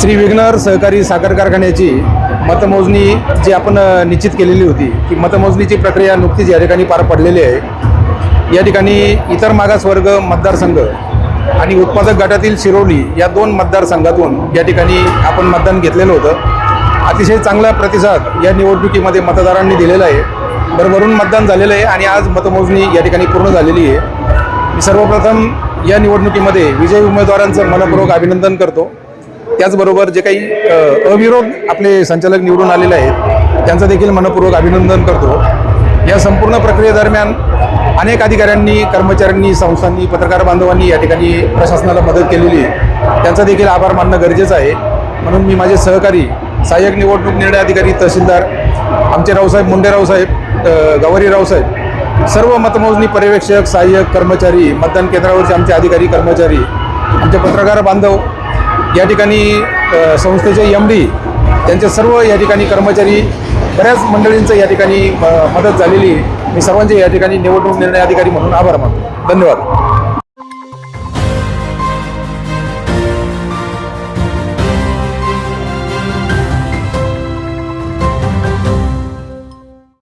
श्री विघ्नर सहकारी साखर कारखान्याची मतमोजणी जी आपण निश्चित केलेली होती ती मतमोजणीची प्रक्रिया नुकतीच या ठिकाणी पार पडलेली आहे. या ठिकाणी इतर मागासवर्ग मतदारसंघ आणि उत्पादक गटातील शिरोली या दोन मतदारसंघातून या ठिकाणी आपण मतदान घेतलेलं होतं. अतिशय चांगला प्रतिसाद या निवडणुकीमध्ये मतदारांनी दिलेला आहे. भरभरून मतदान झालेलं आहे आणि आज मतमोजणी या ठिकाणी पूर्ण झालेली आहे. मी सर्वप्रथम या निवडणुकीमध्ये विजयी उमेदवारांचं मनपूर्वक अभिनंदन करतो. त्याचबरोबर जे काही अविरोध आपले संचालक निवडून आलेले आहेत त्यांचं देखील मनपूर्वक अभिनंदन करतो. या संपूर्ण प्रक्रियेदरम्यान अनेक अधिकाऱ्यांनी कर्मचाऱ्यांनी संस्थांनी पत्रकार बांधवांनी या ठिकाणी प्रशासनाला मदत केलेली आहे. त्यांचा देखील आभार मानणं गरजेचं आहे. म्हणून मी माझे सहकारी सहाय्यक निवडणूक निर्णय अधिकारी तहसीलदार आमचे रावसाहेब मुंडे रावसाहेब गवारी रावसाहेब सर्व मतमोजणी पर्यवेक्षक सहाय्यक कर्मचारी मतदान केंद्रावरचे आमचे अधिकारी कर्मचारी आमचे पत्रकार बांधव या ठिकाणी संस्थेचे एम डी त्यांचे सर्व या ठिकाणी कर्मचारी बऱ्याच मंडळींचं या ठिकाणी मदत झालेली आहे. मी सर्वांचे या ठिकाणी निवडणूक निर्णय अधिकारी म्हणून आभार मानतो धन्यवाद